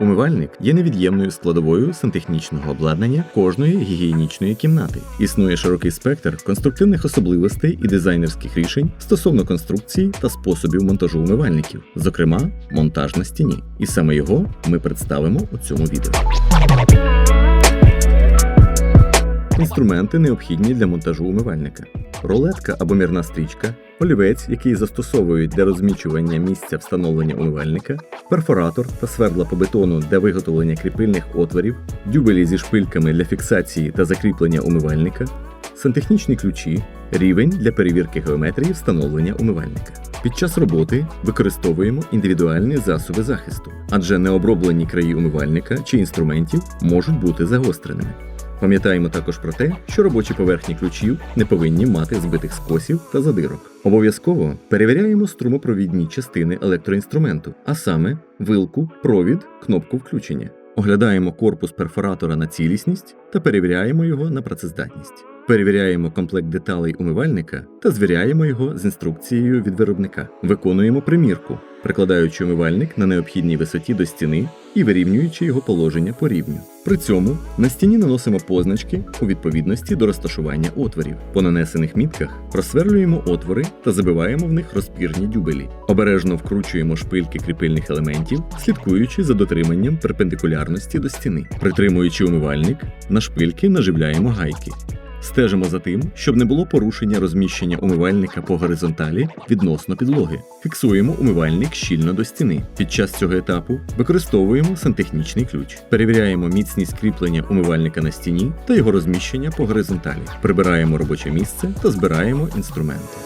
Умивальник є невід'ємною складовою сантехнічного обладнання кожної гігієнічної кімнати. Існує широкий спектр конструктивних особливостей і дизайнерських рішень стосовно конструкції та способів монтажу умивальників, зокрема монтаж на стіні. І саме його ми представимо у цьому відео. Інструменти необхідні для монтажу умивальника. Рулетка або мірна стрічка, олівець, який застосовують для розмічування місця встановлення умивальника, перфоратор та свердла по бетону для виготовлення кріпильних отворів, дюбелі зі шпильками для фіксації та закріплення умивальника, сантехнічні ключі, рівень для перевірки геометрії встановлення умивальника. Під час роботи використовуємо індивідуальні засоби захисту, адже необроблені краї умивальника чи інструментів можуть бути загостреними. Пам'ятаємо також про те, що робочі поверхні ключів не повинні мати збитих скосів та задирок. Обов'язково перевіряємо струмопровідні частини електроінструменту, а саме вилку, провід, кнопку включення. Оглядаємо корпус перфоратора на цілісність та перевіряємо його на працездатність. Перевіряємо комплект деталей умивальника та звіряємо його з інструкцією від виробника. Виконуємо примірку, прикладаючи умивальник на необхідній висоті до стіни і вирівнюючи його положення по рівню. При цьому на стіні наносимо позначки у відповідності до розташування отворів. По нанесених мітках просверлюємо отвори та забиваємо в них розпірні дюбелі. Обережно вкручуємо шпильки кріпильних елементів, слідкуючи за дотриманням перпендикулярності до стіни. Притримуючи умивальник, на шпильки наживляємо гайки. Стежимо за тим, щоб не було порушення розміщення умивальника по горизонталі відносно підлоги. Фіксуємо умивальник щільно до стіни. Під час цього етапу використовуємо сантехнічний ключ. Перевіряємо міцність кріплення умивальника на стіні та його розміщення по горизонталі. Прибираємо робоче місце та збираємо інструменти.